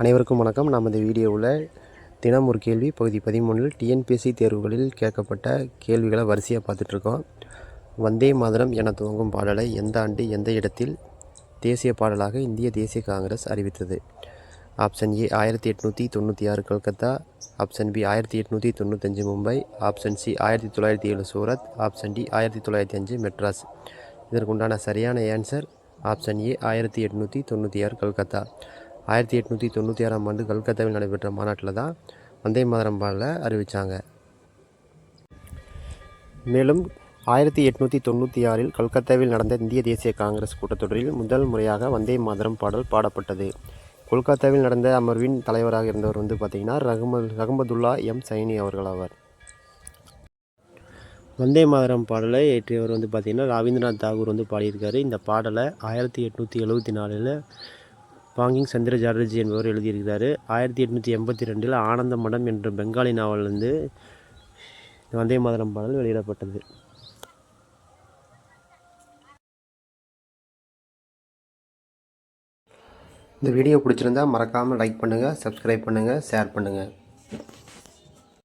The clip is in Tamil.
அனைவருக்கும் வணக்கம். நாம் இந்த வீடியோவில் தினம் ஒரு கேள்வி பகுதி பதிமூணில் டிஎன்பிஎஸ்சி தேர்வுகளில் கேட்கப்பட்ட கேள்விகளை வரிசையாக பார்த்துட்ருக்கோம். வந்தே மாதரம் என துவங்கும் பாடலை எந்த ஆண்டு எந்த இடத்தில் தேசிய பாடலாக இந்திய தேசிய காங்கிரஸ் அறிவித்தது? ஆப்ஷன் ஏ ஆயிரத்தி எட்நூற்றி தொண்ணூற்றி ஆறு கல்கத்தா. ஆப்ஷன் பி ஆயிரத்தி எட்நூற்றி தொண்ணூத்தஞ்சு மும்பை. ஆப்ஷன் சி ஆயிரத்தி தொள்ளாயிரத்தி ஏழு சூரத். ஆப்ஷன் டி ஆயிரத்தி தொள்ளாயிரத்தி அஞ்சு மெட்ராஸ். இதற்குண்டான சரியான ஆன்சர் ஆப்ஷன் ஏ ஆயிரத்தி எட்நூற்றி தொண்ணூற்றி ஆறு கல்கத்தா. ஆயிரத்தி எட்நூற்றி தொண்ணூற்றி ஆறாம் ஆண்டு கல்கத்தாவில் நடைபெற்ற மாநாட்டில் தான் வந்தே மாதரம் பாடலை அறிவித்தாங்க மேலும் ஆயிரத்தி எட்நூற்றி தொண்ணூற்றி ஆறில் கல்கத்தாவில் நடந்த இந்திய தேசிய காங்கிரஸ் கூட்டத்தொடரில் முதல் முறையாக வந்தே மாதரம் பாடல் பாடப்பட்டது. கொல்கத்தாவில் நடந்த அமர்வின் தலைவராக இருந்தவர் வந்து பார்த்திங்கன்னா ரஹம ரஹமதுல்லா எம். சைனி அவர்கள் ஆவார். வந்தே மாதரம் பாடலை ஏற்றியவர் வந்து பார்த்திங்கன்னா ரவீந்திரநாத் தாகூர் வந்து பாடியிருக்காரு. இந்த பாடலை ஆயிரத்தி எட்நூற்றி எழுபத்தி நாலில் பாங்கிங் சந்திர சாட்டர்ஜி என்பவர் எழுதியிருக்கிறார். ஆயிரத்தி எட்நூற்றி எண்பத்தி ரெண்டில் ஆனந்த மடம் என்ற பெங்காலி நாவலிருந்து வந்தே மாதரம் பாடல் வெளியிடப்பட்டது. இந்த வீடியோ பிடிச்சிருந்தால் மறக்காமல் லைக் பண்ணுங்கள் சப்ஸ்கிரைப் பண்ணுங்கள் ஷேர் பண்ணுங்கள்